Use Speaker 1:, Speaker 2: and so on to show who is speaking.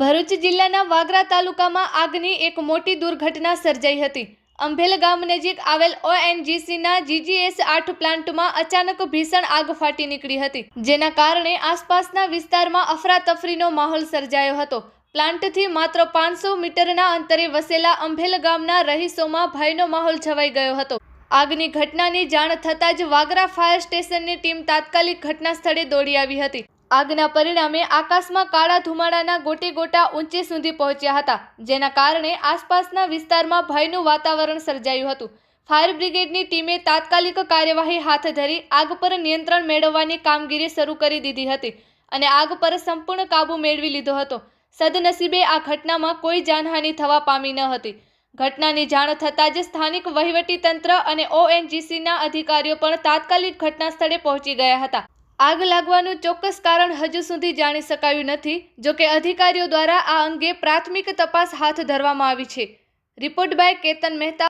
Speaker 1: ભરૂચ જિલ્લાના વાગરા તાલુકામાં આગની એક મોટી દુર્ઘટના સર્જાઈ હતી. અંભેલ ગામ નજીક આવેલ ઓએનજીસીના જીજીએસ આઠ પ્લાન્ટમાં અચાનક ભીષણ આગ ફાટી નીકળી હતી, જેના કારણે આસપાસના વિસ્તારમાં અફરાતફરીનો માહોલ સર્જાયો હતો. પ્લાન્ટથી માત્ર પાંચસો મીટરના અંતરે વસેલા અંભેલ ગામના રહીશોમાં ભયનો માહોલ છવાઈ ગયો હતો. આગની ઘટનાની જાણ થતાં જ વાગરા ફાયર સ્ટેશનની ટીમ તાત્કાલિક ઘટના સ્થળે દોડી આવી હતી. આગના પરિણામે આકાશમાં કાળા ધુમાડાના ગોટે ગોટા ઊંચે સુધી પહોંચ્યા હતા, જેના કારણે આસપાસના વિસ્તારમાં ભયનું વાતાવરણ સર્જાયું હતું. ફાયર બ્રિગેડની ટીમે તાત્કાલિક કાર્યવાહી હાથ ધરી આગ પર નિયંત્રણ મેળવવાની કામગીરી શરૂ કરી દીધી હતી અને આગ પર સંપૂર્ણ કાબુ મેળવી લીધો હતો. સદનસીબે આ ઘટનામાં કોઈ જાનહાનિ થવા પામી ન હતી. ઘટનાની જાણ થતાં જ સ્થાનિક વહીવટી તંત્ર અને ઓએનજીસીના અધિકારીઓ પણ તાત્કાલિક ઘટના સ્થળે પહોંચી ગયા હતા. આગ લાગવાનું ચોક્કસ કારણ હજુ સુધી જાણી શકાયું નથી જોકે અધિકારીઓ દ્વારા આ અંગે પ્રાથમિક તપાસ હાથ ધરવામાં આવી છે. Report by Ketan Mehta.